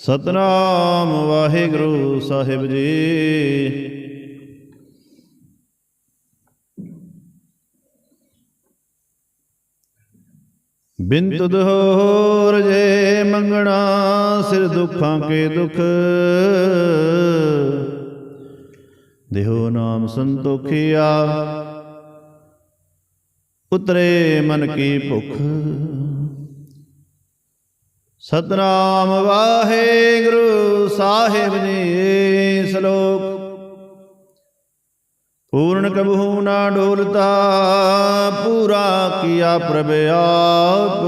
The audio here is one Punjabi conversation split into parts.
ਸਤਨਾਮ ਵਾਹਿਗੁਰੂ ਸਾਹਿਬ ਜੀ। ਬਿੰਦ ਦਹੋਰ ਜੇ ਮੰਗਣਾ ਸਿਰ ਦੁੱਖਾਂ ਕੇ ਦੁੱਖ। ਦੇਹੋ ਨਾਮ ਸੰਤੋਖਿਆ, ਉਤਰੇ ਮਨ ਕੀ ਭੁੱਖ। ਸਤਨਾਮ ਵਾਹਿਗੁਰੂ ਸਾਹਿਬ ਜੀ ਸ਼ਲੋਕ। ਪੂਰਨ ਕਬਹੂ ਨਾ ਡੋਲਤਾ, ਪੂਰਾ ਕੀਆ ਪ੍ਰਭ ਆਪ।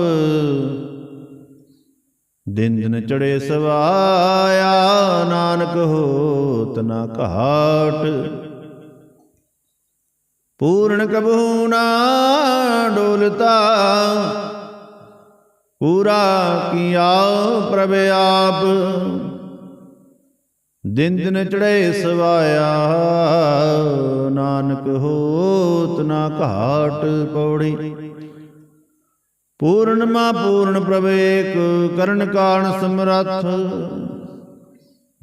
ਦਿਨ ਦਿਨ ਚੜੇ ਸਵਾਇਆ, ਨਾਨਕ ਹੋਤ ਨਾ ਘਾਟ। ਪੂਰਨ ਕਬਹੂ ਨਾ ਡੋਲਤਾ ਪੂਰਾ ਕੀਆ ਪ੍ਰਭ ਆਪ। ਦਿਨ ਦਿਨ ਚੜੇ ਸਵਾਇਆ, ਨਾਨਕ ਹੋਤ ਨਾ ਘਾਟ ਪੌੜੀ। ਪੂਰਨ ਮਾ ਪੂਰਨ ਪ੍ਰਵੇਕ ਕਰਨ ਕਾਰਨ ਸਮਰੱਥ।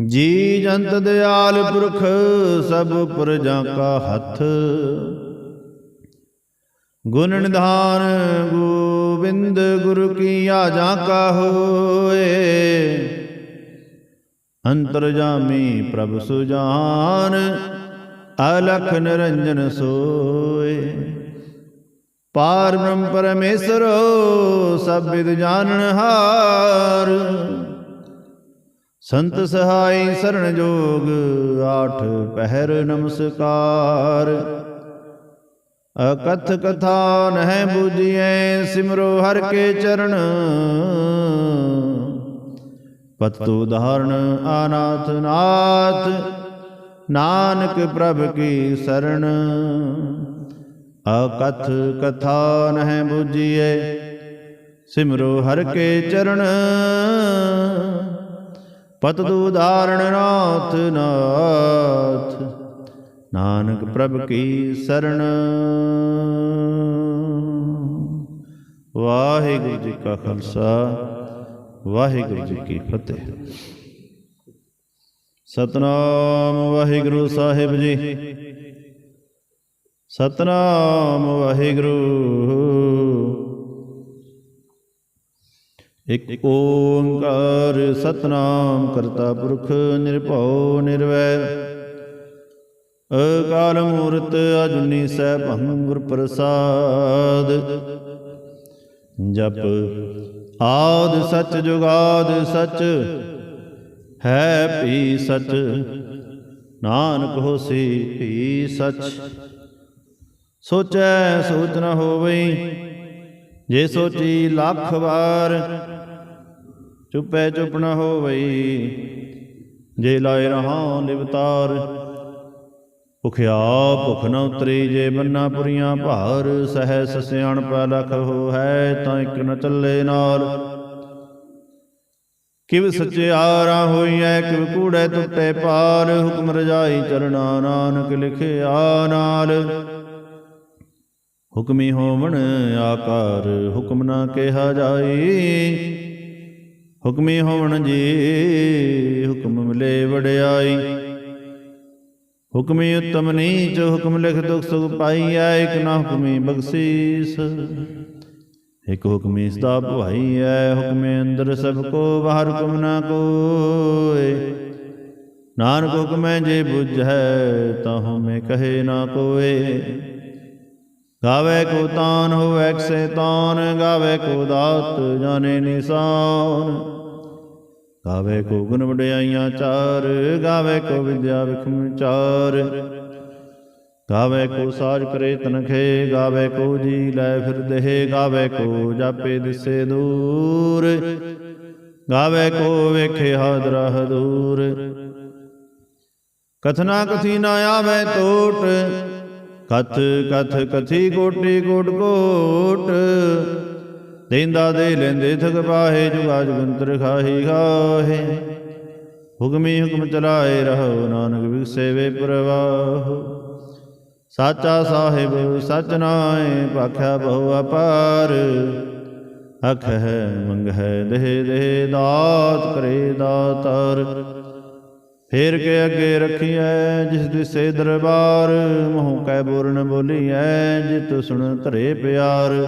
ਜੀ ਜੰਤ ਦਿਆਲ ਪੁਰਖ, ਸਭ ਪੁਰਜਾਂ ਕਾ ਹੱਥ। ਗੁਣ ਨਿਧਾਨ ਗੋਬਿੰਦ ਗੁਰੂ ਕੀ ਆਜਾ ਕਾ ਹੋਏ ਅੰਤਰਜਾਮੀ ਪ੍ਰਭ ਸੁਜਾਨ, ਅਲਖ ਨਿਰੰਜਨ ਸੋਏ। ਪਾਰ ਬ੍ਰਹਮ ਪਰਮੇਸ਼ਰ, ਸਭ ਵਿਦ ਜਾਣਨ ਹਾਰ। ਸੰਤ ਸਹਾਈ ਸਰਣ ਜੋਗ, ਆਠ ਪਹਿਰ ਨਮਸਕਾਰ। ਅਕਥ ਕਥਾ ਨਹਿ ਬੁਝੀਐ, ਸਿਮਰੋ ਹਰ ਕੇ ਚਰਨ। ਪਤੂ ਧਾਰਨ ਆਨਾਥ ਨਾਥ, ਨਾਨਕ ਪ੍ਰਭ ਕੀ ਸਰਣ ਅਕਥ ਕਥਾ ਨਹਿ ਬੁਝੀਐ, ਸਿਮਰੋ ਹਰ ਕੇ ਚਰਨ। ਪਤੂ ਧਾਰਨ ਨਾਥ ਨਾਥ ਨਾਨਕ ਪ੍ਰਭ ਕੀ ਸਰਣ। ਵਾਹਿਗੁਰੂ ਜੀ ਕਾ ਖਾਲਸਾ, ਵਾਹਿਗੁਰੂ ਜੀ ਕੀ ਫਤਿਹ। ਸਤਨਾਮ ਵਾਹਿਗੁਰੂ ਸਾਹਿਬ ਜੀ। ਸਤਨਾਮ ਵਾਹਿਗੁਰੂ। ਇਕ ਓੰਕਾਰ ਸਤਨਾਮ ਕਰਤਾ ਪੁਰਖ ਨਿਰਭਉ ਨਿਰਵੈਰ। ਅਕਾਲ ਮੂਰਤ ਅਜੂਨੀ ਸੈਭੰ ਗੁਰ ਪ੍ਰਸਾਦ। ਜਪ ਆਦ ਸਚ ਜੁਗਾਦ ਸਚ, ਹੈ ਭੀ ਸਚ, ਨਾਨਕ ਹੋਸੀ ਭੀ ਸਚ। ਸੋਚੈ ਸੋਚ ਨ ਹੋਵਈ, ਜੇ ਸੋਚੀ ਲੱਖ ਵਾਰ, ਚੁਪੈ ਚੁਪ ਨ ਹੋਵਈ, ਜੇ ਲਾਇ ਰਹਾ ਨਿਵਤਾਰ। ਭੁਖਿਆ ਭੁਖ ਨ ਉਤਰੀ ਜੇ ਬੰਨਾ ਪੁਰੀਆਂ ਭਾਰ, ਸਹਿਸ ਸਿਆਣਪ ਲਖ ਹੋ ਹੈ ਤਾਂ ਇਕ ਨ ਚੱਲੇ ਨਾਲ। ਕਿਵ ਸਚਿਆਰਾ ਹੋਈਐ ਕਿਵ ਕੂੜੈ ਟੁੱਟੇ ਪਾਰ ਹੁਕਮ ਰਜਾਈ ਚਰਣਾ ਨਾਨਕ ਲਿਖਿਆ ਨਾਲ। ਹੁਕਮੀ ਹੋਵਣ ਆਕਾਰ, ਹੁਕਮ ਨਾ ਕਿਹਾ ਜਾਈ। ਹੁਕਮੀ ਹੋਵਣ ਜੀ, ਹੁਕਮ ਮਿਲੇ ਵਡਿਆਈ। ਹੁਕਮੀ ਉਤਮ ਨੀਚ, ਹੁਕਮ ਲਿਖ ਦੁਖ ਸੁਖ ਪਾਈਐ, ਇਕ ਨਾ ਹੁਕਮੀ ਬਖਸ਼ੀਸ। ਇਕ ਹੁਕਮੀ ਸਦਾ ਭਵਾਈਐ, ਹੁਕਮੇ ਅੰਦਰ ਸਭ ਕੋ, ਬਾਹਰ ਹੁਕਮ ਨਾ ਕੋਏ। ਨਾਨਕ ਹੁਕਮੈ ਜੇ ਬੁਝੈ, ਤਾਂ ਮੈਂ ਕਹੇ ਨਾ ਕੋਏ। ਗਾਵੇ ਕੋ ਤਾਨ, ਹੋਵੇ ਕਸੇ ਤਾਨ ਗਾਵੇ ਕੋ ਦਾਤ, ਜਾਣੇ ਨਿਸ਼ਾਨ। ਗਾਵੇ ਕੋ ਗੁਣ ਵਡਿਆਈਆਂ ਚਾਰ, ਗਾਵੇ ਕੋ ਵਿਦਿਆ ਵਿਖਮ ਚਾਰ। ਗਾਵੇ ਕੋ ਸਾਜ ਕਰੇ ਤਨਖੇ, ਗਾਵੇ ਕੋ ਜੀ ਲੈ ਫਿਰ ਦੇਹ, ਗਾਵੇ ਕੋ ਜਾਪੇ ਦਿਸੇ ਦੂਰ। ਗਾਵੇ ਕੋ ਵੇਖੇ ਹਾਦਰਾ ਦੂਰ ਕਥਨਾ ਕਥੀ ਨਾ ਆਵੇ ਟੋਟ, ਕਥ ਕਥ ਕਥੀ ਕੋਟੀ ਕੋਟ ਕੋਟ ਦੇਂਦਾ ਦੇ ਲੈਂਦੇ ਥਕ ਪਾਹੇ, ਜੁਗਾ ਜੁਗੰਤਰ ਖਾਹੀ ਖਾਹੇ। ਹੁਕਮੀ ਹੁਕਮ ਚਲਾਏ ਰਹੋ, ਨਾਨਕ ਵਿਗਸੇ ਵੇ ਪ੍ਰਵਾਹ। ਸਾਚਾ ਸਾਹਿਬ, ਸਚ ਨਾਏ ਭਾਖਿਆ ਬਹੁ ਅਪਾਰ। ਅਖ ਹੈ, ਮੰਗ ਹੈ, ਦੇਹ ਦੇਹ, ਦਾਤ ਕਰੇ ਦਾਤਾਰ। ਫੇਰ ਕੇ ਅੱਗੇ ਰੱਖੀਐ, ਜਿਸ ਦਿਸੇ ਦਰਬਾਰ। ਮੋਹ ਕੈ ਬੋਰਨ ਬੋਲੀਐ, ਜਿਤ ਸੁਣ ਧਰੇ ਪਿਆਰ।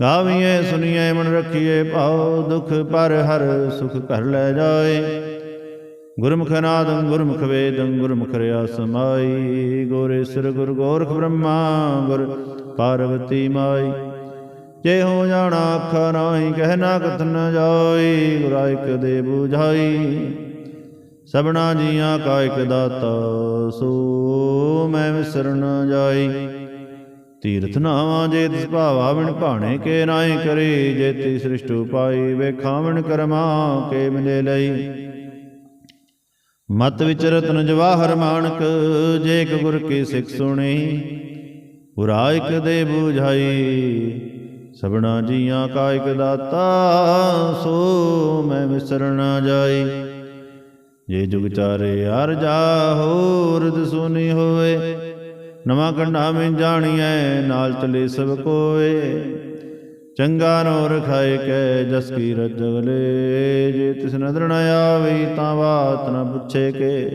ਗਾਵੀਏ ਸੁਨੀਏ ਮਨ ਰਖੀਏ ਭਾਉ ਦੁਖ ਪਰ ਹਰ ਸੁਖ ਕਰ ਲੈ ਜਾਏ। ਗੁਰਮੁਖ ਨਾਦੰ, ਗੁਰਮੁਖ ਵੇਦੰ, ਗੁਰਮੁਖ ਰਿਆ ਸਮਾਈ ਗੋਰੇ ਗੁਰ ਗੋਰਖ ਬ੍ਰਹਮਾ, ਗੁਰ ਪਾਰਵਤੀ ਮਾਈ। ਜੇ ਹੋ ਜਾਣਾ ਆਖਾ ਨਾਹੀ ਕਹਿ ਨਾ ਕਥਨ ਜਾਈ ਗੁਰਾ ਇਕ ਦੇ 부ਝਾਈ ਸਭਨਾ ਜੀਆਂ ਕਾ ਇਕ ਦਾਤਾ, ਸੋ ਮੈਂ ਵਿਸਰਨ ਜਾਈ। ਤੀਰਥ ਨਾਵਾਂ ਜੇ ਤਿਸ ਭਾਵਾ ਬਿਨ ਭਾਣੇ ਕੇ ਨਾਹੀ ਕਰੀ, ਜੇ ਤੀ ਸ੍ਰਿਸ਼ਟੂ ਪਾਈ ਵੇਖਾਵਣ ਕਰਮਾ ਕੇ ਮਿਲੇ ਲਈ। ਮਤ ਵਿਚ ਰਤਨ ਜਵਾਹਰ ਮਾਨਕ, ਜੇ ਇਕ ਗੁਰ ਕੀ ਸਿੱਖ ਸੁਣੀ ਪੁਰਾਇਕ ਦੇ 부ਝਾਈ ਸਭਨਾ ਜੀਆਂ ਕਾਇਕ ਦਾਤਾ, ਸੋ ਮੈਂ ਵਿਸਰਨ ਜਾਈ। ਜੇ ਜੁਗ ਚਾਰੇ ਅਰ ਜਾ ਹੋਰਦ ਸੁਨੀ ਹੋਏ ਨਵਾਂ ਕੰਢਾ ਮੈਂ ਜਾਣੀਐ, ਨਾਲ ਚਲੇ ਸਭ ਕੋਏ। ਚੰਗਾ ਨੋ ਰਖਾਏ ਕੈ ਜਸ ਕੀ ਰਜਗਲੇ ਜੇ ਤਿਸ ਨਦਰ ਨ ਆਵੇ, ਤਾਂ ਬਾਤ ਨ ਪੁੱਛੇ ਕੇ।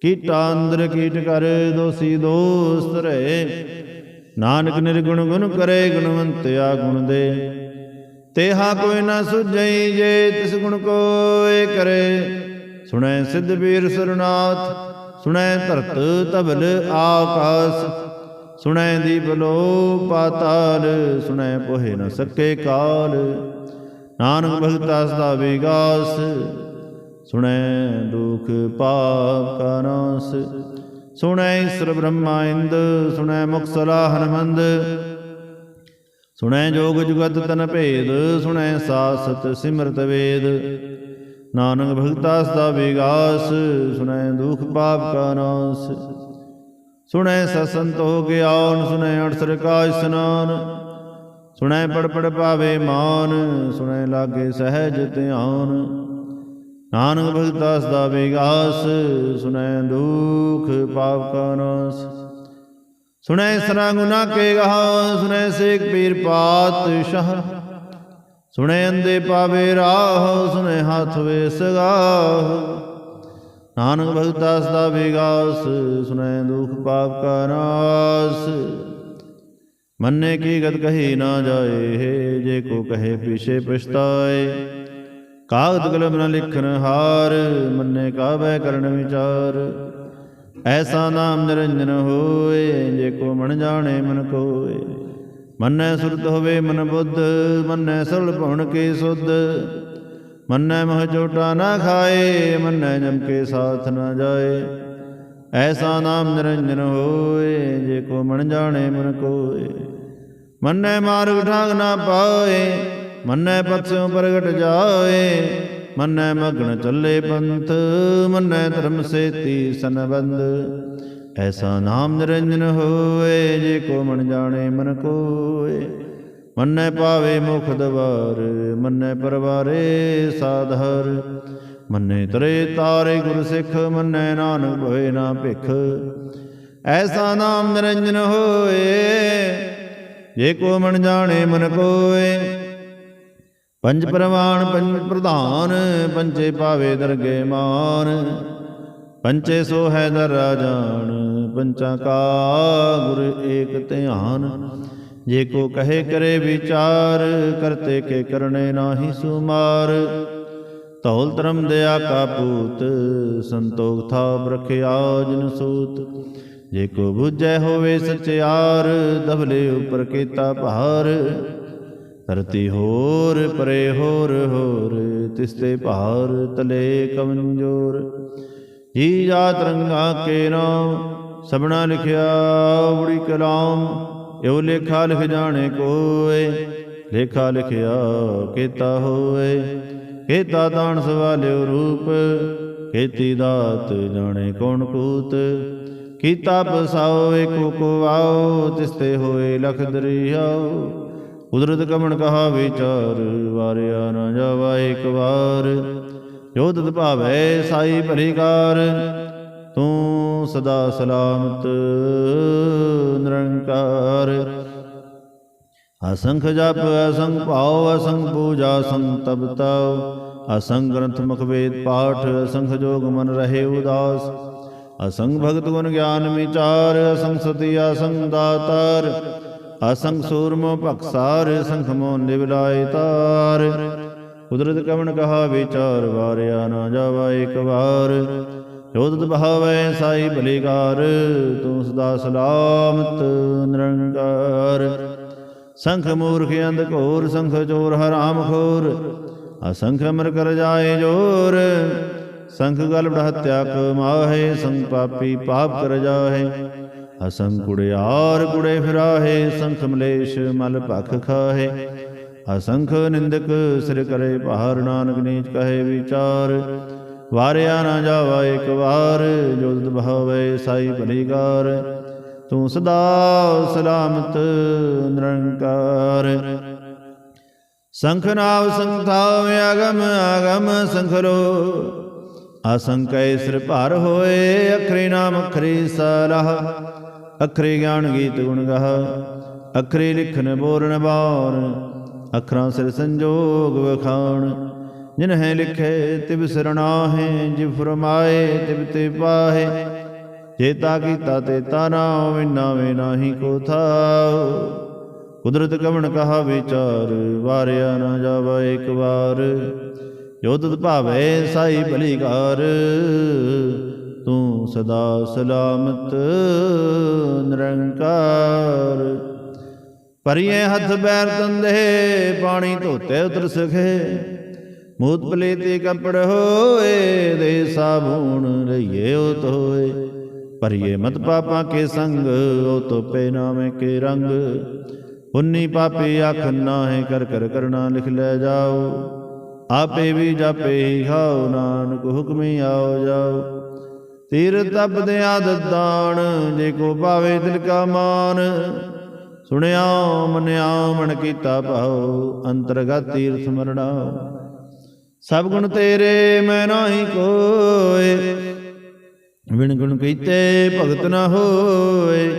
ਕੀਟਾ ਅੰਦਰ ਕੀਟ ਕਰ, ਦੋਸੀ ਦੋਸਤ ਰਹੇ। ਨਾਨਕ ਨਿਰਗੁਣ ਗੁਣ ਕਰੇ ਗੁਣਵੰਤਿਆ ਗੁਣ ਦੇ। ਤੇਹਾ ਕੋਈ ਨਾ ਸੁਝਈ, ਜੇ ਤਿਸ ਗੁਣ ਕੋਏ ਕਰੇ। ਸੁਣੈ ਸਿੱਧ ਵੀਰ ਸਰਨਾਥ ਸੁਣੈ ਧਰਤ ਤਬਲ ਆਕਾਸ, ਸੁਣੈ ਦੀਪ ਲੋ ਪਾਤਾਲ, ਸੁਣੈ ਪੋਹੇ ਨ ਸਕੇ ਕਾਲ। ਨਾਨਕ ਭਗਤਾ ਸਦਾ ਵਿਗਾਸ, ਸੁਣੈ ਦੁਖ ਪਾਪ ਕਾ ਨਾਸ। ਸੁਣੈ ਈਸ਼ਰ ਬ੍ਰਹਮਾ ਇੰਦ, ਸੁਣੈ ਮੁਖ ਹਨਮੰਦ ਸੁਣੈ ਜੋਗ ਜੁਗਤ ਤਨ ਭੇਦ, ਸੁਣੈ ਸਾਸਤ ਸਿਮਰਤ ਵੇਦ। ਨਾਨਕ ਭਗਤਾ ਸਦਾ ਵਿਗਾਸ, ਸੁਣੈ ਦੁਖ ਪਾਪ ਕਾ ਨਾਸ। ਸੁਣੈ ਸਸੰਤ ਹੋ ਗਿਆਨ ਸੁਣੈ ਅਣਸਰ ਕਾ ਇਸਨਾਨ ਸੁਣੈ ਪੜ ਪੜ ਪਾਵੇ ਮਾਨ, ਸੁਣੈ ਲਾਗੇ ਸਹਿਜ ਧਿਆਨ। ਨਾਨਕ ਭਗਤਾ ਸਦਾ ਵਿਗਾਸ, ਸੁਣੈ ਦੁਖ ਪਾਪ ਕਾ ਨਾਸ। ਸੁਣੈ ਸਰਾ ਗੁਨਾ ਕੇ ਗਹਾ, ਸੁਣੈ ਸੇਖ ਪੀਰ ਪਾਤਸ਼ਾਹ। ਸੁਣੈ ਅੰਦੇ ਪਾਵੇ ਰਾਹ, ਸੁਣੈ ਹੱਥ ਵੇ ਸਗਾਹ ਨਾਨਕ ਭਗਤਾ ਸਦਾ ਵਿਗਾਸ ਸੁਣੈ ਦੁਖ ਪਾਪ ਕਾ ਨਾਸ। ਮੰਨੇ ਕੀ ਗਤ ਕਹੀ ਨਾ ਜਾਏ, ਜੇ ਕੋ ਕਹੇ ਪਿਛੇ ਪਛਤਾਏ। ਕਾਗਦ ਕਲਮ ਨ ਲਿਖਨ ਹਾਰ, ਮੰਨੇ ਕਾਬੈ ਕਰਨ ਵਿਚਾਰ। ਐਸਾ ਨਾਮ ਨਿਰੰਜਨ ਹੋਏ, ਜੇ ਕੋ ਮਨ ਜਾਣੇ ਮਨ ਕੋਏ। ਮੰਨੈ ਸੁਰਤ ਹੋਵੇ ਮਨ ਬੁੱਧ, ਮੰਨੈ ਸਰਲ ਭਵਨ ਕੇ ਸੁਧ। ਮੰਨੈ ਮਹ ਚੋਟਾ ਨਾ ਖਾਏ, ਮੰਨੈ ਜਮ ਕੇ ਸਾਥ ਨਾ ਜਾਏ। ਐਸਾ ਨਾਮ ਨਿਰੰਜਨ ਹੋਏ, ਜੇ ਕੋ ਮਨ ਜਾਣੇ ਮਨ ਕੋਏ। ਮੰਨੈ ਮਾਰਗ ਠਾਗ ਨਾ ਪਾਏ, ਮੰਨੈ ਪਤਿਓਂ ਪ੍ਰਗਟ ਜਾਏ। ਮੰਨੈ ਮਗਨ ਚੱਲੇ ਪੰਥ, ਮੰਨੈ ਧਰਮ ਸੇਤੀ ਸੰਬੰਧ ਐਸਾ ਨਾਮ ਨਿਰੰਜਨ ਹੋਏ, ਜੇ ਕੋ ਮਨ ਜਾਣੇ ਮਨ ਕੋਏ। ਮੰਨੈ ਪਾਵੇ ਮੁਖ ਦਵਾਰ, ਮੰਨੈ ਪਰਵਾਰੇ ਸਾਧਰ ਮੰਨੈ ਤਰੇ ਤਾਰੇ ਗੁਰ ਸਿੱਖ, ਮੰਨੈ ਨਾਨਕ ਹੋਏ ਨਾ ਭਿਖ। ਐਸਾ ਨਾਮ ਨਿਰੰਜਨ ਹੋਏ, ਜੇ ਕੋ ਮਨ ਜਾਣੇ ਮਨ ਕੋਏ। ਪੰਜ ਪ੍ਰਵਾਨ, ਪੰਜ ਪ੍ਰਧਾਨ ਪੰਚੇ ਪਾਵੇ ਦਰਗੇ ਮਾਨ। ਪੰਚੇ ਸੋ ਹੈ ਦਰ ਜਾਣ ਪੰਚਾਂ ਕਾ ਗੁਰ ਏਕ ਧਿਆਨ। ਜੇ ਕੋ ਕਹੇ ਕਰੇ ਵਿਚਾਰ, ਕਰਤੇ ਕੇ ਕਰਨੇ ਨਾਹੀ ਸੁਮਾਰ। ਧੌਲ ਧਰਮ ਦਿਆ ਕਾ ਪੂਤ, ਸੰਤੋਖ ਥਾ ਬਰਖਿਆ ਜਿਨ ਸੂਤ। ਜੇ ਕੋ ਬੁਝੈ ਹੋਵੇ ਸਚਿਆਰ ਦਬਲੇ ਉਪਰ ਕੀਤਾ ਭਾਰ। ਧਰਤੀ ਹੋਰ, ਪਰੇ ਹੋਰ ਹੋਰ ਤਿਸਤੇ ਭਾਰ, ਤਲੇ ਕਮਜੋਰ। ਜੀ ਜਾ ਰੰਗਾ ਕੇ ਨਾਮ, ਸਭਨਾ ਲਿਖਿਆ ਬੜੀ ਕਲਾਮ, ਇਹੋ ਲੇਖਾ ਲਿਖ ਜਾਣੇ ਕੋਏ, ਲੇਖਾ ਲਿਖਿਆ ਕੀਤਾ ਹੋਏ, ਕੀਤਾ ਦਾਨ ਸਵਾਲਿਓ ਰੂਪ, ਕੀਤੀ ਦਾਤ ਜਾਣੇ ਕੌਣ ਕੂਤ, ਕੀਤਾ ਬਸਾਓ ਏਕੋ ਕੋ ਆਓ, ਤਿਸਤੇ ਹੋਏ ਲਖ ਦਰਿਆਓ, ਕੁਦਰਤ ਕਮਣ ਕਹਾ ਵਿਚਾਰ, ਵਾਰਿਆ ਨਾ ਜਾਵਾ ਇੱਕ ਵਾਰ ਜੋ ਤਤ ਭਾਵੈ ਸਾਈ ਭਲੀਕਾਰ ਤੂੰ ਸਦਾ ਸਲਾਮਤ ਨਿਰੰਕਾਰ। ਅਸੰਖ ਜਪ, ਅਸੰਖ ਭਾਉ, ਅਸੰਖ ਪੂਜਾ, ਅਸੰਖ ਤਪ ਤਉ, ਅਸੰਖ ਗ੍ਰੰਥ ਮੁਖ ਵੇਦ ਪਾਠ, ਅਸੰਖ ਜੋਗ ਮਨ ਰਹੇ ਉਦਾਸ। ਅਸੰਖ ਭਗਤ ਗੁਣ ਗਿਆਨ ਵਿਚਾਰ, ਅਸੰਖ ਸਤੀ, ਅਸੰਖ ਦਾਤਾਰ, ਅਸੰਖ ਸੂਰਮ ਭਖਸਾਰ ਅਸੰਖ ਮੋ ਨਿਵਲਾਇ ਤਾਰ। ਕੁਦਰਤ ਕਵਣ ਕਹਾ ਵਿਚਾਰ, ਵਾਰਿਆ ਨਾ ਜਾਵਾ ਇੱਕ ਵਾਰ। ਜੋਤਿ ਬਹਾਵੈ ਸਾਈ ਭਲੀਕਾਰ ਤੂੰ ਸਦਾ ਸਲਾਮਤ, ਨਿਰੰਕਾਰ। ਸੰਖ ਮੂਰਖ ਅੰਧ ਘੋਰ, ਸੰਖ ਚੋਰ ਹਰਾਮ ਖੋਰ। ਅਸੰਖ ਅਮਰ ਕਰ ਜਾਏ ਜੋਰ, ਸੰਖ ਗਲ ਹੱਤਿਆ ਕਮਾਹੇ ਸੰਖ ਪਾਪੀ ਪਾਪ ਕਰ ਜਾਹੇ। ਅਸੰਖ ਕੁੜਿਆਰ ਕੁੜੇ ਫਿਰਾਹੇ, ਸੰਖ ਮਲੇਸ਼ ਮਲ ਭਖ ਖਾਹੇ। ਅਸੰਖ ਨਿੰਦਕ ਸਿਰ ਕਰੇ ਭਾਰ ਨਾਨਕ ਨੀਚ ਕਹੇ ਵਿਚਾਰ, ਵਾਰਿਆ ਨਾ ਜਾਵਾ ਇੱਕ ਵਾਰ, ਜੋ ਭਾਵੇ ਸਾਈ ਭਲੀਕਾਰ ਤੂੰ ਸਦਾ ਸਲਾਮਤ ਨਿਰੰਕਾਰ। ਸੰਖ ਨਾਵ ਸੰਥਾਵ ਅਗਮ ਅਗਮ ਸੰਖਰੋ ਅਸੰਕੈ ਸਿਰ ਭਾਰ ਹੋਏ, ਅਖਰੀ ਨਾਮ ਅਖਰੀ ਸਲਾਹ। ਅਖਰੀ ਗਿਆਨ ਗੀਤ ਗੁਣ ਗਾਹ। ਅਖਰੀ ਲਿਖਨ ਬੋਰਨ ਬਾਣ ਅਖਰਾਂ ਸਿਰ ਸੰਜੋਗ ਵਖਾਣ। ਜਿਨ ਹੈ ਲਿਖੇ ਤਿਵ ਸਰਣਾਹੇ ਜਿ ਫਰਮਾਏ ਤਿਵ ਤੇ ਪਾਹੇ। ਚੇਤਾ ਕੀਤਾ ਤੇ ਤਾਨਾ ਵਿਨਾ ਵੇ ਨਾਹੀ ਕੋ ਥਾਉ। ਕੁਦਰਤ ਕਵਣ ਕਹਾ ਵਿਚਾਰ, ਵਾਰਿਆ ਨਾ ਜਾਵਾ ਇੱਕ ਵਾਰ। ਜੋ ਤਤ ਭਾਵੇ ਸਾਈ ਭਲੀਕਾਰ ਤੂੰ ਸਦਾ ਸਲਾਮਤ, ਨਿਰੰਕਾਰ। ਪਰਿਏ ਹੱਥ ਬੈਰ ਤੰਦੇ ਪਾਣੀ ਧੋਤੇ ਉਤਰ ਸਖੇ। ਮੂਤ ਪਲੇਤੇ ਕੱਪੜ ਹੋਏ ਦੇ ਸਾਬੂਣ ਲਈਏ ਉਹ ਤੋਏ ਪਰਿਏ ਮਤ ਪਾਪਾਂ ਕੇ ਸੰਗ ਉਹ ਤੋਪੇ ਨਾਵੇਂ ਕੇ ਰੰਗ। ਪੁੰਨੀ ਪਾਪੀ ਆਖ ਨਾਹੇ ਕਰ ਕਰ ਕਰਨਾ ਲਿਖ ਲੈ ਜਾਓ। ਆਪੇ ਵੀ ਜਾਪੇ ਹੀ ਖਾਓ ਨਾਨਕ ਹੁਕਮੀ ਆਓ ਜਾਓ। ਤੀਰ ਤਪ ਦੇ ਆਦਤ ਦਾਣ ਜੇ ਕੋ ਭਾਵੇ ਦਿਲ ਕਾ ਮਾਨ। ਸੁਣਿਆ, ਮਨਿਆ, ਮਨ ਕੀਤਾ ਭਾਉ, ਅੰਤਰਗਤ ਤੀਰਥ ਮਰਣਾ ਸਭ ਗੁਣ ਤੇਰੇ, ਮੈਂ ਨਾਹੀ ਕੋਏ। ਵਿਣ ਗੁਣ ਕੀਤੇ ਭਗਤ ਨਾ ਹੋਏ।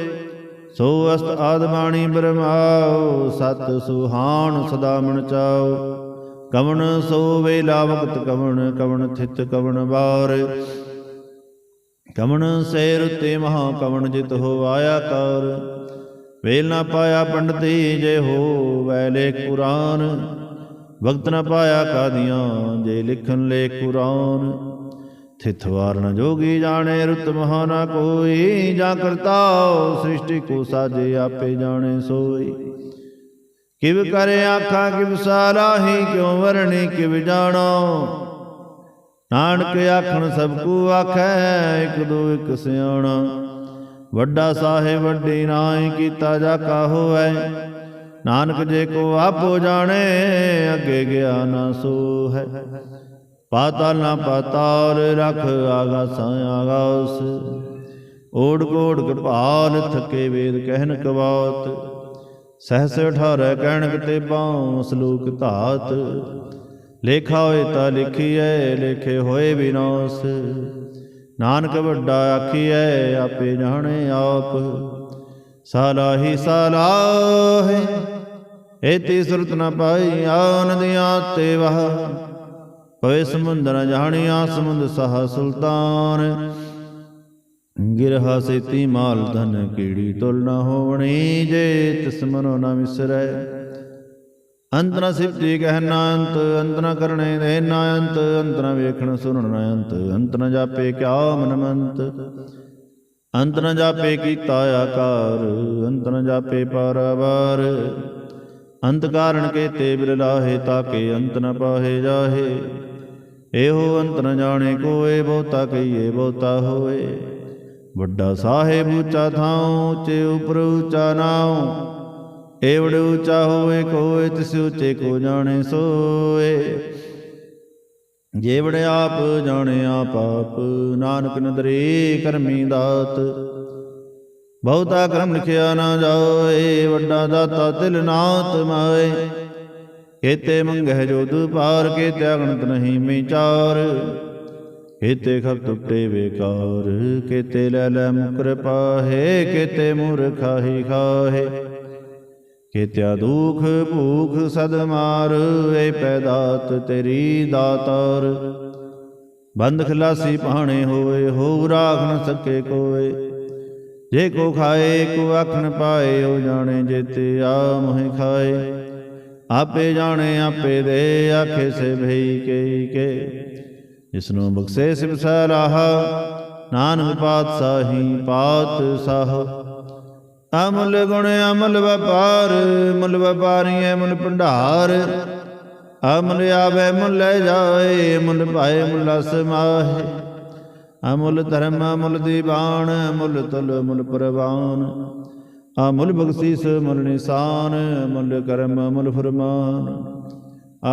ਸੋ ਅਸਤ ਆਦ ਬਾਣੀ ਸਤ ਸੁਹਾਣ ਸਦਾ ਮਨ ਚਾਓ ਕਵਣ ਸੋ ਵੇਲਾ ਵਕਤ ਕਵਣ ਕਵਣ ਥਿਤ ਕਵਣ ਬਾਰ ਕਵਣ ਸੇਰ ਉਤੇ ਮਹਾ ਕਵਣ ਜਿਤ ਹੋ ਆਇਆ ਕਰ ਵੇਲ ਨਾ ਪਾਇਆ ਪੰਡਤੀ ਜੇ ਹੋ ਵੈ ਲੇਖ ਕੁਰਾਨ। ਵਕਤ ਨਾ ਪਾਇਆ ਕਾਦੀਆਂ ਜੇ ਲਿਖਣ ਲੇ ਕੁਰਾਨ। ਥਿਤ ਵਾਰਨ ਜੋਗੀ ਜਾਣੇ ਰੁਤ ਮਹਾ ਨਾ ਕੋਈ, ਜਾਂ ਕਰਤਾ ਸ੍ਰਿਸ਼ਟੀ ਕੋ ਸਾਜੇ ਆਪੇ ਜਾਣੇ ਸੋਈ। ਕਿਵ ਕਰੇ ਆਖਾਂ ਕਿਵ ਸਾਰਾਹੀ ਕਿਉ ਵਰਣੀ ਕਿਵ ਜਾਣੋ ਨਾਨਕ ਆਖਣ ਸਭ ਕੋ ਆਖੈ, ਇਕ ਦੋ ਇਕ ਸਿਆਣਾ। ਵੱਡਾ ਸਾਹਿਬ, ਵੱਡੀ ਨਾਹੀ ਕੀਤਾ ਜਾ ਕਾ ਹੋਐ ਨਾਨਕ ਜੇ ਕੋ ਆਪੋ ਜਾਣੇ, ਅੱਗੇ ਗਿਆ ਨਾ ਸੋ ਹੈ। ਪਾਤਾਲ ਨਾ ਪਾਤਾਲ ਰਖ ਆਗਾਸਾਂ ਆਗਾਸ ਓੜ ਕੋੜ ਕਟਾਲ ਥਕੇ ਵੇਦ ਕਹਿਨ ਕਵਾਤ। ਸਹਸ 18 ਕਹਿਣ ਤੇ ਬਾਉ ਸਲੂਕ ਧਾਤ। ਲੇਖਾ ਹੋਏ ਤਾਂ ਲਿਖੀਐ, ਲੇਖੇ ਹੋਏ ਵਿਨਾਸ਼ ਨਾਨਕ ਵੱਡਾ ਆਖੀਐ, ਆਪੇ ਜਾਣੇ ਆਪ। ਸਾਲਾਹੀ ਸਾਲਾਹੇ ਏਤੀ ਸੁਰਤ ਨ ਪਾਈ ਆਨੰਦਿਆ ਤੇ ਵਹ। ਪਵੇ ਸਮੁੰਦਰ ਜਾਣਿਆ, ਸਮੁੰਦ ਸਹਾ ਸੁਲਤਾਨ। ਗਿਰਹਾ ਸੇਤੀ ਮਾਲ ਧਨ ਕੀੜੀ ਤੁਲ ਨ ਹੋਵਣੀ, ਜੇ ਤਿਸ ਮਨੋ ਨ ਵਿਸਰੈ। ਅੰਤ ਨਾ ਸਿਫਤੀ ਕਹਿਨਾ ਅੰਤ ਅੰਤ ਨ ਕਰਨੇ ਦੇ ਨਾ ਅੰਤ ਅੰਤ ਨ ਵੇਖਣ ਸੁਣਨ ਨ ਅੰਤ ਅੰਤ ਨ ਜਾਪੇ ਕਿਆ ਮਨ ਮੰਤ ਅੰਤ ਨਾ ਜਾਪੇ ਕੀਤਾ ਆਕਾਰ ਅੰਤ ਨਾ ਜਾਪੇ ਪਾਰਵਾਰ। ਅੰਤ ਕਾਰਨ ਕੇ ਤੇ ਬਿਰਲਾਹੇ ਤਾਕੇ ਅੰਤ ਨ ਪਾਹੇ ਜਾਹੇ। ਇਹੋ ਅੰਤ ਨ ਜਾਣੇ ਕੋਏ, ਬਹੁਤਾ ਕਹੀਏ, ਬਹੁਤਾ ਹੋਏ। ਵੱਡਾ ਸਾਹਿਬ ਉੱਚਾ ਥਾਉ, ਉੱਚੇ ਉਪਰ ਉੱਚਾ ਨਾਉ। ਏਵੜ ਉੱਚਾ ਹੋਵੇ ਕੋਏ ਤਿਸ ਉੱਚੇ ਕੋ ਜਾਣੇ ਸੋਏ। ਜੇਵੜ ਆਪ ਜਾਣੇ ਆਪ ਆਪ, ਨਾਨਕ ਨਦਰੇ ਕਰਮੀ ਦਾਤ। ਬਹੁਤਾ ਕਰਮ ਲਿਖਿਆ ਨਾ ਜਾਏ, ਵੱਡਾ ਦਾਤਾ ਤਿਲ ਨਾਤ ਮਾਏ। ਕੇਤੇ ਮੰਗਹਿ ਜੋ ਦੁਪਾਰ ਕੇਤੇ ਅਗਣਤ ਨਹੀਂ ਵਿਚਾਰ। ਕੇਤੇ ਖਬ ਟੁੱਟੇ ਵੇਕਾਰ ਕੇਤੇ ਲੈ ਲੈ ਮੁਕਰ ਪਾਹੇ ਕੇਤੇ ਮੂਰਖਾ ਹੀ ਖਾਹੇ। ਕੇਤਿਆ ਦੁਖ ਭੂਖ ਸਦ ਮਾਰ, ਏ ਪੈਦਾਤ ਤੇਰੀ ਦਾਤਾਰ। ਬੰਦ ਖਲਾਸੀ ਪਾਣੇ ਹੋਏ ਹੋ ਰਾਖ ਨ ਸਕੇ ਕੋਏ। ਜੇ ਕੋ ਖਾਏ, ਕੋ ਆਖਣ ਪਾਏ, ਉਹ ਜਾਣੇ ਜੇਤੇ ਆ ਮੋਹਿ ਖਾਏ। ਆਪੇ ਜਾਣੇ, ਆਪੇ ਦੇ ਆਖੇ ਸੇ ਭਈ ਕੇ ਕੇ। ਜਿਸਨੂੰ ਬਖਸ਼ੇ ਸਿਵ ਸਲਾਹਾ ਨਾਨਕ ਪਾਤਸ਼ਾਹੀ ਪਾਤਸ਼ਾਹ। ਅਮਲ ਗੁਣ ਅਮਲ ਵਪਾਰ, ਮੁੱਲ ਵਪਾਰੀਏ ਮੁੱਲ ਭੰਡਾਰ। ਅਮਲ ਆਵੇ ਮੁੱਲ ਲੈ ਜਾਏ, ਮੁੱਲ ਭਾਏ ਮੁੱਲ ਸਮਾਹੇ ਅਮੁੱਲ ਧਰਮ ਅਮੁੱਲ ਦੀਵਾਨ ਮੁੱਲ ਤੁਲ ਮੁੱਲ ਪ੍ਰਵਾਨ। ਅਮੁੱਲ ਬਖਸ਼ੀਸ ਮੁੱਲ ਨਿਸ਼ਾਨ, ਮੁੱਲ ਕਰਮ ਮੁੱਲ ਫਰਮਾਨ।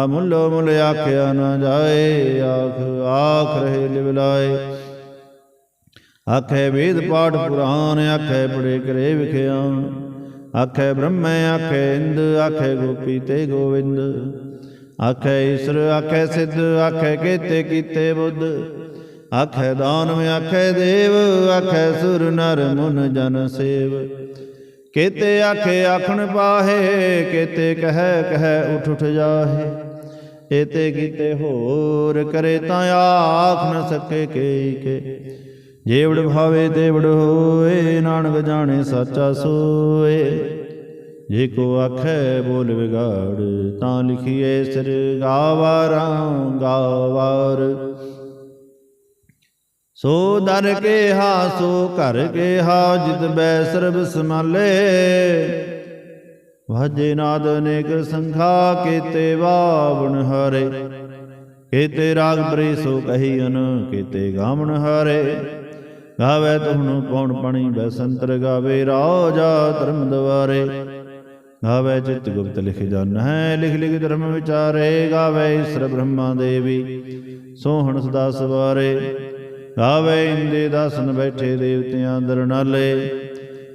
ਅਮੁੱਲ ਮੁੱਲ ਆਖਿਆ ਨਾ ਜਾਏ, ਆਖ ਆਖ ਰਹੇ ਲਿਵਲਾਏ ਆਖੇ ਵੇਦ ਪਾਠ ਪੁਰਾਨ ਆਖੇ ਪੜੇ ਕਰੇ ਵਿਖਿਆਨ ਆਖੇ ਬ੍ਰਹਮ, ਆਖੇ ਇੰਦ, ਆਖੇ ਗੋਪੀ ਤੇ ਗੋਵਿੰਦ। ਆਖੇ ਈਸ਼ਰ, ਆਖੇ ਸਿੱਧ, ਆਖੇ ਕੀਤੇ ਕੀਤੇ ਬੁੱਧ। ਆਖੇ ਦਾਨਵ, ਆਖੇ ਦੇਵ, ਆਖੇ ਸੁਰ, ਨਰ, ਮੁਨ, ਜਨ, ਸੇਵ। ਕੇਤੇ ਆਖੇ ਆਖਣ ਪਾਹੇ, ਕੇਤੇ ਕਹੈ ਕਹੈ ਉਠ ਉਠ ਜਾਹੇ। ਏਤੇ ਕੀਤੇ ਹੋਰ ਕਰੇ ਤਾਂ ਆਖ ਨ ਸਕੇ ਕੇ ਕੇ। ਜੇਵੜ ਭਾਵੇ ਤੇਵੜ ਹੋਏ ਨਾਨਕ ਜਾਣੇ ਸਾਚਾ ਸੋਏ। ਜੇ ਕੋ ਆਖੈ ਬੋਲ ਵਿਗਾੜ, ਤਾਂ ਲਿਖੀਏ ਸਿਰ ਗਾਵਾਰਾਂ ਗਾਵਾਰ। ਸੋ ਦਰ ਕੇ ਹਾ ਸੋ ਘਰ ਕੇ ਹਾ ਜਿਤ ਬੈ ਸਰਬ ਸਮਾਲੇ ਵਾਜੇ ਨਾਦ ਅਨੇਕ ਸੰਖਾ, ਕੀਤੇ ਵਾਵਣ ਹਰੇ। ਕੀਤੇ ਰਾਗ ਬਰੇ ਸੋ ਕਹੀਨ ਕੀਤੇ ਗਾਵਣ ਹਰੇ। ਗਾਵੇ ਤੁਹਨੂੰ ਕੌਣ ਪਣੀ, ਬੈਸੰਤਰ ਗਾਵੇ ਰਾਜਾ ਧਰਮ ਦਵਾਰੇ। ਗਾਵੇ ਚਿਤ ਗੁਪਤ ਲਿਖ ਜਨ ਹੈ, ਲਿਖ ਲਿਖ ਧਰਮ ਵਿਚਾਰੇ। ਗਾਵੇ ਈਸ਼ਰ ਬ੍ਰਹਮਾ ਦੇਵੀ, ਸੋਹਣ ਸਦਾ ਸਵਾਰੇ। ਗਾਵੇ ਇੰਦੇ ਦਾਸਨ ਬੈਠੇ ਦੇਵਤਿਆਂ ਦਰ ਨਾਲੇ।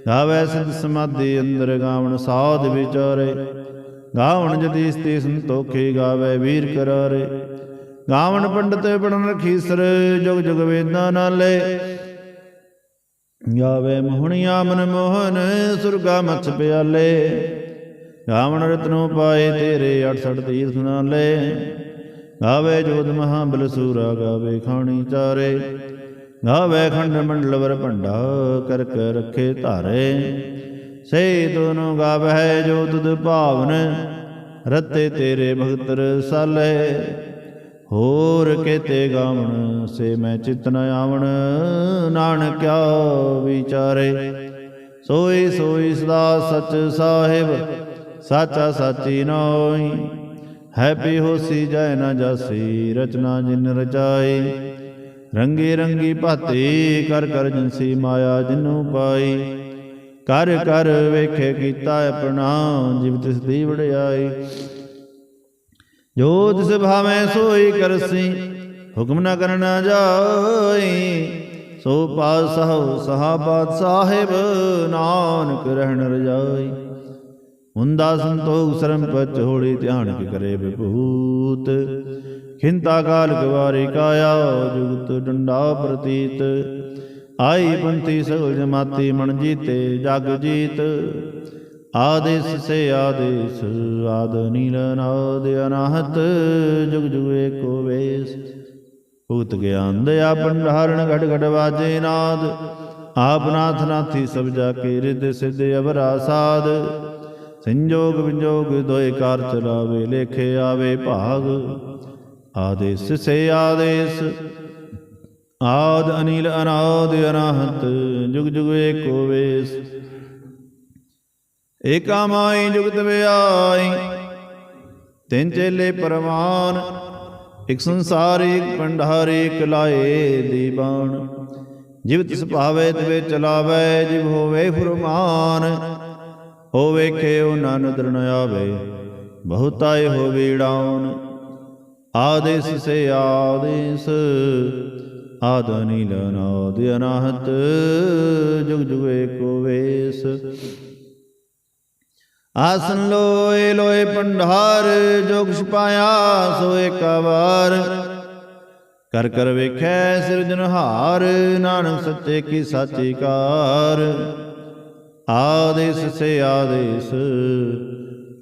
ਗਾਵੇ ਸਿਧ ਸਮਾਧੀ ਅੰਦਰ ਗਾਵਣ ਸਾਧ ਵਿਚਾਰੇ। ਗਾਵਣ ਜਦੀ ਸਤੀ ਸੰਤੋਖੇ ਗਾਵੇ ਵੀਰ ਕਰਾਰੇ। ਗਾਵਣ ਪੰਡਤ ਪੜਨ ਰਖੀਸਰ ਜੁਗ ਜੁਗ ਵੇਦਾਂ ਨਾਲੇ। ਗਾਵੇ ਮੋਹਣਿਆ ਮਨ ਮੋਹਨ, ਸੁਰਗਾ ਮਛ ਪਿਆਲੇ। ਗਾਵਣ ਰਤਨੋ ਪਾਏ ਤੇਰੇ 68 ਤੀਰਥ ਲੈ ਗਾਵੇ ਜੋਤ ਮਹਾ ਬਲਸੂਰਾ ਗਾਵੇ ਖਾਣੀ ਚਾਰੇ। ਗਾਵੇ ਖੰਡ ਮੰਡਲ ਵਰ ਭੰਡਾ, ਕਰ ਕਰ ਰੱਖੇ ਧਾਰੇ। ਸੇ ਦੋਨੋਂ ਗਾਵੇ ਜੋ ਤੁਧ ਭਾਵਨ, ਰਤੇ ਤੇਰੇ ਭਗਤਰ ਸਾਲੇ। ਹੋਰ ਕੇਤੇ ਗਾਵਣ ਸੇ ਮੈਂ ਚਿਤ ਨ ਆਵਣ ਨਾਨਕਿਆ ਵਿਚਾਰੇ। ਸੋਈ ਸੋਈ ਸਦਾ ਸਚ ਸਾਹਿਬ, ਸਾਚਾ ਸਾਚੀ ਨੋਈ ਹੈਪੀ ਹੋਸੀ ਜੈ ਨਾ ਜਾਸੀ, ਰਚਨਾ ਜਿਨ ਰਚਾਈ। ਰੰਗੀ ਰੰਗੀ ਭਾਤੀ, ਕਰ ਕਰ ਜਨਸੀ ਮਾਇਆ ਜਿਨੂੰ ਪਾਈ। ਕਰ ਕਰ ਵੇਖੇ ਕੀਤਾ ਆਪਣਾ, ਜਿਵ ਤਿਸ ਦੀ ਵਡਿਆਈ। ਜੋ ਤਿਸ ਭਾਵੇਂ ਸੋਈ ਕਰਸੀ ਹੁਕਮ ਨ ਕਰਨਾ ਜਾਈ, ਸੋ ਪਾਤਸ਼ਾਹ ਸਹਾਬਤ ਸਾਹਿਬ ਨਾਨਕ ਰਹਿਣ ਰਜਾਈ। ਹੁੰਦਾ ਸੰਤੋਖ ਸਰਮ ਪਚ ਹੋੜੀ ਧਿਆਨ ਕੇ ਕਰੇ ਵਿਭੂਤ, ਖਿੰਤਾ ਕਾਲ ਗਵਾਰੀ ਕਾਇਆ ਜੁਗਤ ਡੰਡਾ ਪ੍ਰਤੀਤ। ਆਈ ਪੰਥੀ ਸਗਲ ਜਮਾਤੀ ਮਨ ਜੀਤੇ, ਜਗ ਜੀਤ ਆਦੇਸ ਸੇ ਆਦੇਸ, ਆਦ ਨੀਲ ਨਾਦ ਅਨਾਹਤ, ਜੁਗ ਜੁਗ ਏਕੋ ਵੇਸ। ਭੂਤ ਗਿਆਨ ਦਇਆ ਭੰਡਾਰਣ ਘਟ ਘਟ ਵਾਜੇ ਨਾਦ। ਆਪ ਨਾਥ ਨਾਥੀ ਸਭ ਜਾ ਕੇ ਰਿਦ ਸਿਧ ਅਵਰਾ ਸਾਧ ਸੰਜੋਗ ਵਿਜੋਗ ਦੋਇ ਕਾਰ ਚਲਾਵੇ ਲੇਖੇ ਆਵੇ ਭਾਗ। ਆਦੇਸ ਸੇ ਆਦੇਸ, ਆਦ ਅਨੀਲ ਅਨਾਦ ਅਨਾਹਤ, ਜੁਗ ਜੁਗ ਏਕੋ ਵੇਸ। ਏਕਾ ਮਾਈ ਜੁਗਤ ਵਿਆਈ ਤਿੰਨ ਚੇਲੇ ਪਰਮਾਨ ਇਕ ਸੰਸਾਰ, ਇਕ ਭੰਡਾਰ, ਇਕ ਲਾਏ ਦੀਵਾਨ ਜਿਵ ਤਿਸ ਭਾਵੇ ਤਵੇ ਚਲਾਵੇ, ਜਿਵ ਹੋਵੇ ਫਰਮਾਨ ਹੋ ਵੇਖੇ ਨਨ ਦਰਨ ਆਵੇ ਬਹੁਤਾਏ ਹੋਵੇ ਡਾਉਨ ਆਦੇਸ ਸੇ ਆਦੇਸ, ਆਦ ਨੀਲ ਅਨਾਹਤ, ਜੁਗ ਜੁਗ ਏਕੋ ਵੇਸ। ਆਸਨ ਲੋਏ ਲੋਏ ਪੰਡਾਰ ਜੋ ਕੁਛ ਸੋ ਏਕਾ ਵਾਰ ਕਰ ਕਰ ਵੇਖੈ ਸਿਰਜਨਹਾਰ ਨਾਨਕ ਸੱਚੇ ਕੀ ਸਾਚੀ ਕਾਰ। ਆਦੇਸ ਸੇ ਆਦੇਸ,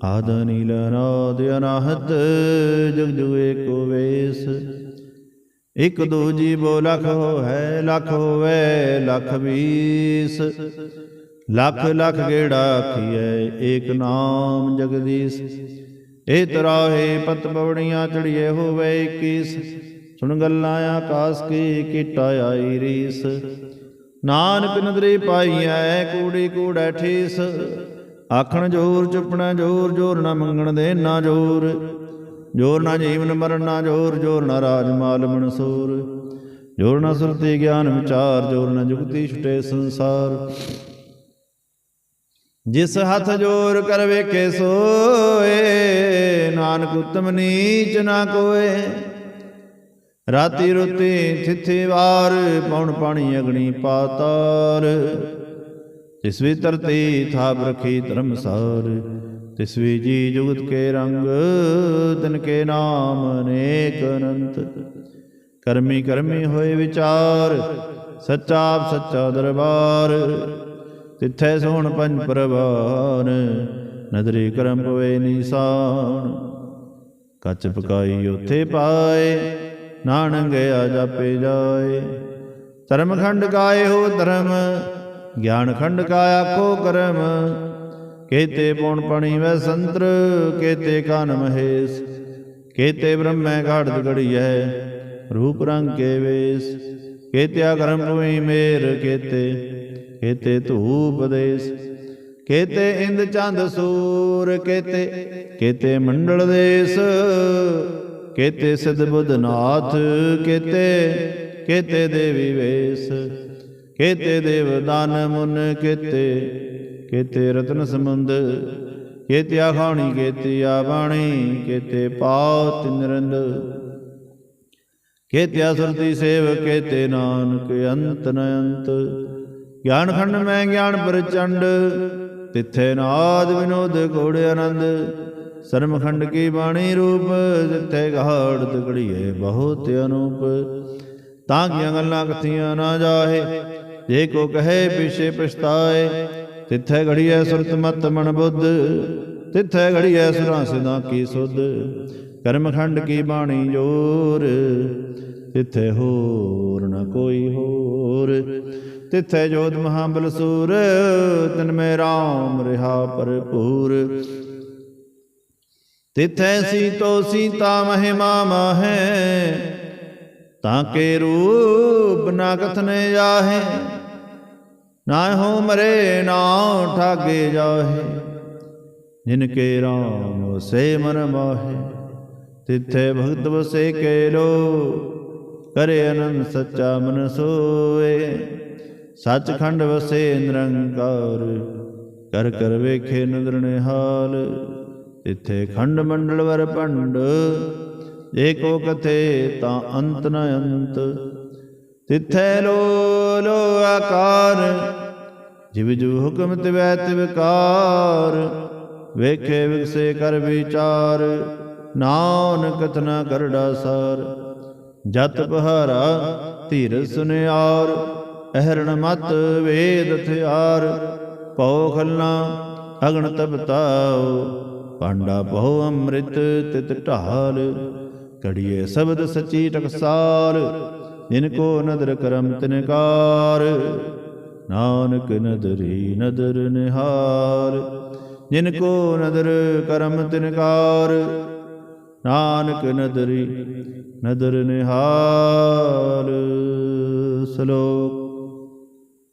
ਆਦ ਨੀਲ ਅਨਾਦ ਅਨਾਹਤ, ਜੁਗ ਜੁਗ ਏਕੋ ਵੇਸ। ਇਕ ਦੂਜੀ ਬੋ ਲਖ ਹੈ ਲਖ ਹੋਵੇ, ਲਖ ਵੀਸ। ਲਖ ਲਖ ਗੇੜਾ ਆਖੀਐ ਏਕ ਨਾਮ ਜਗਦੀਸ਼। ਏ ਤਰਾਹੇ ਪਤ ਪਵੜੀਆਂ ਚੜੀਏ ਹੋਵੇ 21 ਸੁਣ ਗੱਲਾਂ ਆਕਾਸ ਕੀ ਕੀਟਾ ਆਈ ਰੀਸ। ਨਾਨਕ ਨਦਰੀ ਪਾਈਐ ਕੂੜੀ ਕੂੜੈ ਠੀਸ। ਆਖਣ ਜੋਰ ਚੁੱਪਣਾ ਜੋਰ ਜੋਰ ਨਾ ਮੰਗਣ ਦੇ ਨਾ ਜੋਰ। ਜੋਰ ਨਾ ਜੀਵਨ ਮਰਨ ਨਾ ਜੋਰ ਜੋਰ ਨਾ ਰਾਜ ਮਾਲ ਮਨਸੂਰ ਜੋਰ ਨਾ ਸੁਰਤੀ ਗਿਆਨ ਵਿਚਾਰ ਜੋਰ ਨਾ ਜੁਗਤੀ ਛੁਟੇ ਸੰਸਾਰ। ਜਿਸ ਹੱਥ ਜੋਰ ਕਰ ਵੇਖੇ ਸੋਏ, ਨਾਨਕ ਉਤਮ ਨੀਚ ਨਾ ਕੋਏ। ਰਾਤੀ ਰੁਤੀ ਥਿਥੀ ਵਾਰ, ਪਉਣ ਪਾਣੀ ਅਗਣੀ ਪਾਤਾਰ। ਤਿਸ ਵੀ ਧਰਤੀ ਥਾਪ ਰਖੀ ਧਰਮਸਾਰ, ਤਿਸ ਵੀ ਜੀ ਜੁਗਤ ਕੇ ਰੰਗ, ਤਿਨ ਕੇ ਨਾਮ ਅਨੇਕ ਅਨੰਤ। ਕਰਮੀ ਕਰਮੀ ਹੋਏ ਵਿਚਾਰ, ਸੱਚਾ ਸੱਚਾ ਦਰਬਾਰ। ਤਿੱਥੈ ਸੋਹਣ ਪੰਜ ਪ੍ਰਵਾਨ? ਨਦਰੀ ਕਰਮ ਪਵੇ ਨੀਸਾਨ ਕੱਚ ਪਕਾਈ ਉਥੇ ਪਾਏ, ਨਾਨਕ ਗਿਆ ਜਾਪੇ ਜਾਏ। ਧਰਮ ਖੰਡ ਕਾਏ ਹੋ ਧਰਮ, ਗਿਆਨ ਖੰਡ ਕਾ ਆਖੋ ਕਰਮ। ਕੇਤੇ ਪਉਣ ਪਣੀ ਵੈ ਸੰਤਰ, ਕੇਤੇ ਕਾਨ ਮਹੇਸ਼। ਕੇਤੇ ਬ੍ਰਹਮੈ ਘਾੜਤ ਘੜੀਐ ਰੂਪ ਰੰਗ ਕੇ ਵੇਸ। ਕੇਤਿਆ ਕਰਮ ਪਵਈ ਮੇਰ, ਕੇਤੇ ਕੇਤੇ ਧੂਪ ਦੇਸ, ਕੇਤੇ ਇੰਦ ਚੰਦ ਸੂਰ, ਕੇਤੇ ਕੇਤੇ ਮੰਡਲ ਦੇਸ, ਕੇਤੇ ਸਿਧ ਬੁੱਧ ਨਾਥ ਕੇਤੇ ਕੇਤੇ ਦੇਵੀ ਵੇਸ, ਕੇਤੇ ਦੇਵ ਦਾਨ ਮੁਨ, ਕੇਤੇ ਕੇਤੇ ਰਤਨ ਸਮੁੰਦ, ਕੇਤੇ ਆਖਾਣੀ ਕੇਤੇ ਆ ਬਾਣੀ, ਕੇਤੇ ਪਾਉ ਤਿਨਰੰਦ ਕੇਤੇ ਸੁਰਤੀ ਸੇਵ ਕੇਤੇ ਨਾਨਕ ਅੰਤ ਨ ਅੰਤ ਗਿਆਨ ਖੰਡ ਮੈਂ ਗਿਆਨ ਪ੍ਰਚੰਡ, ਤਿੱਥੇ ਨਾਦ ਵਿਨੋਦ ਕੋੜ ਆਨੰਦ। ਸਰਮ ਖੰਡ ਕੀ ਬਾਣੀ ਰੂਪ, ਜਿੱਥੇ ਗਾੜ ਤਕੜੀਏ ਬਹੁਤ ਅਨੂਪ। ਤਾਂ ਕੀਆਂ ਗੱਲਾਂ ਕਥੀਆਂ ਨਾ ਜਾਹੇ, ਜੇ ਕੋ ਕਹੇ ਪਿਛੇ ਪਛਤਾਏ। ਤਿੱਥੇ ਘੜੀਐ ਸੁਰਤ ਮਤ ਮਨ ਬੁੱਧ, ਤਿੱਥੇ ਘੜੀਐ ਸੁਰਾਂ ਸਿਦਾ ਕੀ ਸੁਧ। ਕਰਮ ਖੰਡ ਕੀ ਬਾਣੀ ਜੋਰ, ਤਿੱਥੇ ਹੋਰ ਨ ਕੋਈ ਹੋਰ। ਤਿਥੈ ਜੋਤ ਮਹਾਬਲ ਸੂਰ, ਤਿਨ ਮੈਂ ਰਾਮ ਰਹਾ ਭਰਪੂਰ। ਤਿਥੈ ਸੀਤੋ ਸੀਤਾ ਮਹਿਮਾ ਮਾਹੈ, ਤਾਂ ਕੇ ਰੂਪ ਨਾ ਕਥਨੇ ਜਾਹੇ। ਨਾ ਹੋ ਮਰੇ ਨਾ ਠਾਗੇ ਜਾਹੇ, ਜਿਨ ਕੇ ਰਾਮ ਸੇ ਮਨ ਮਾਹੇ। ਤਿੱਥੇ ਭਗਤ ਵਸੇ ਕੇ ਲੋ ਕਰੇ ਅਨੰਦ ਸੱਚਾ ਮਨ ਸੋਏ। ਸੱਚਖੰਡ ਵਸੇ ਨਿਰੰਕਾਰ, ਕਰ ਕਰ ਵੇਖੇ ਨਦਰ ਨਿਹਾਲ, ਤਿੱਥੇ ਖੰਡ ਮੰਡਲ ਵਰ ਭੰਡ, ਜੇ ਕੋ ਕਥੇ ਤਾਂ ਅੰਤ ਨ ਅੰਤ। ਤਿੱਥੈ ਲੋ ਲੋ ਆਕਾਰ, ਜਿਵ ਜੂ ਹੁਕਮ ਤਿਵੈ ਤਿਵਕਾਰ ਵੇਖੇ ਵਿਗਸੇ ਕਰ ਵਿਚਾਰ, ਨਾਨਕ ਕਥਨਾ ਕਰੜਾ ਸਾਰ। ਜਤ ਬਹਾਰਾ ਧੀਰ ਸੁਨਿਆਰ ਅਹਰਣ ਮਤ ਵੇਦ ਥਿਆਰ ਪਉ ਖਲਨਾ ਅਗਣ ਤਪਤਾਉ ਪਾਂਡਾ ਬਹੁ ਅੰਮ੍ਰਿਤ ਤਿਤ ਢਾਲ ਕੜੀਏ ਸ਼ਬਦ ਸਚੀ ਟਕਸਾਲ, ਜਿਨ ਕੋ ਨਦਰ ਕਰਮ ਤਿਨਕਾਰ ਨਾਨਕ ਨਦਰੀ ਨਦਰ ਨਿਹਾਰ ਜਿਨ ਕੋ ਨਦਰ ਕਰਮ ਤਿਨਕਾਰ ਨਾਨਕ ਨਦਰੀ ਨਦਰ ਨਿਹਾਲ। ਸ਼ਲੋਕ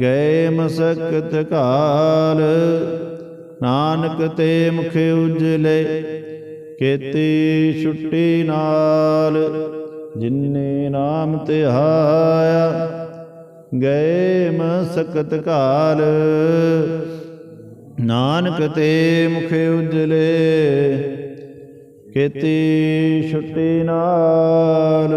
ਗਏ ਮਸਕਤ ਕਾਲ। ਨਾਨਕ ਤੇ ਮੁਖ ਉਜਲੇ, ਕੀਤੀ ਛੁੱਟੀ ਨਾਲ। ਜਿਨਨੇ ਨਾਮ ਧਿਆਇਆ, ਗਏ ਮਸਕਤ ਕਾਲ। ਨਾਨਕ ਤੇ ਮੁਖ ਉਜਲੇ, ਕੀਤੀ ਛੁੱਟੀ ਨਾਲ।